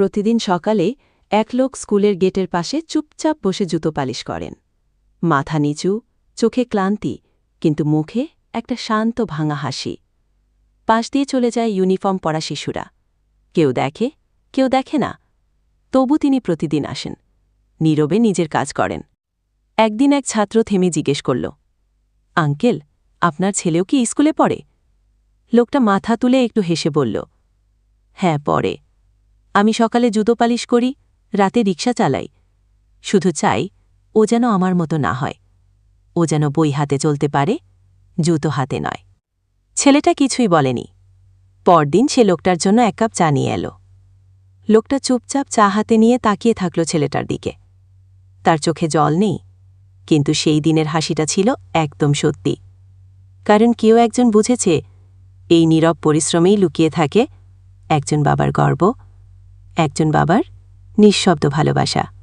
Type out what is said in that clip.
প্রতিদিন সকালে এক লোক স্কুলের গেটের পাশে চুপচাপ বসে জুতো পালিশ করেন। মাথা নিচু, চোখে ক্লান্তি, কিন্তু মুখে একটা শান্ত ভাঙা হাসি। পাশ দিয়ে চলে যায় ইউনিফর্ম পরা শিশুরা। কেউ দেখে কেউ দেখে না। তবু তিনি প্রতিদিন আসেন। নীরবে নিজের কাজ করেন। একদিন এক ছাত্র থেমে জিজ্ঞেস করল, আঙ্কেল, আপনার ছেলেও কি স্কুলে পড়ে? লোকটা মাথা তুলে একটু হেসে বলল হ্যাঁ পড়ে। আমি সকালে জুতো পালিশ করি, রাতে রিক্সা চালাই। শুধু চাই, ও যেন আমার মতো না হয়। ও যেন বই হাতে চলতে পারে, জুতো হাতে নয়। ছেলেটা কিছুই বলেনি। পরদিন সে লোকটার জন্য এক কাপ চা নিয়ে এলো। লোকটা চুপচাপ চা হাতে নিয়ে তাকিয়ে থাকল ছেলেটার দিকে। তার চোখে জল নেই, কিন্তু সেই দিনের হাসিটা ছিল একদম সত্যি। কারণ কেউ একজন বুঝেছে, এই নীরব পরিশ্রমেই লুকিয়ে থাকে একজন বাবার গর্ব একজন বাবার নিঃশব্দ ভালোবাসা।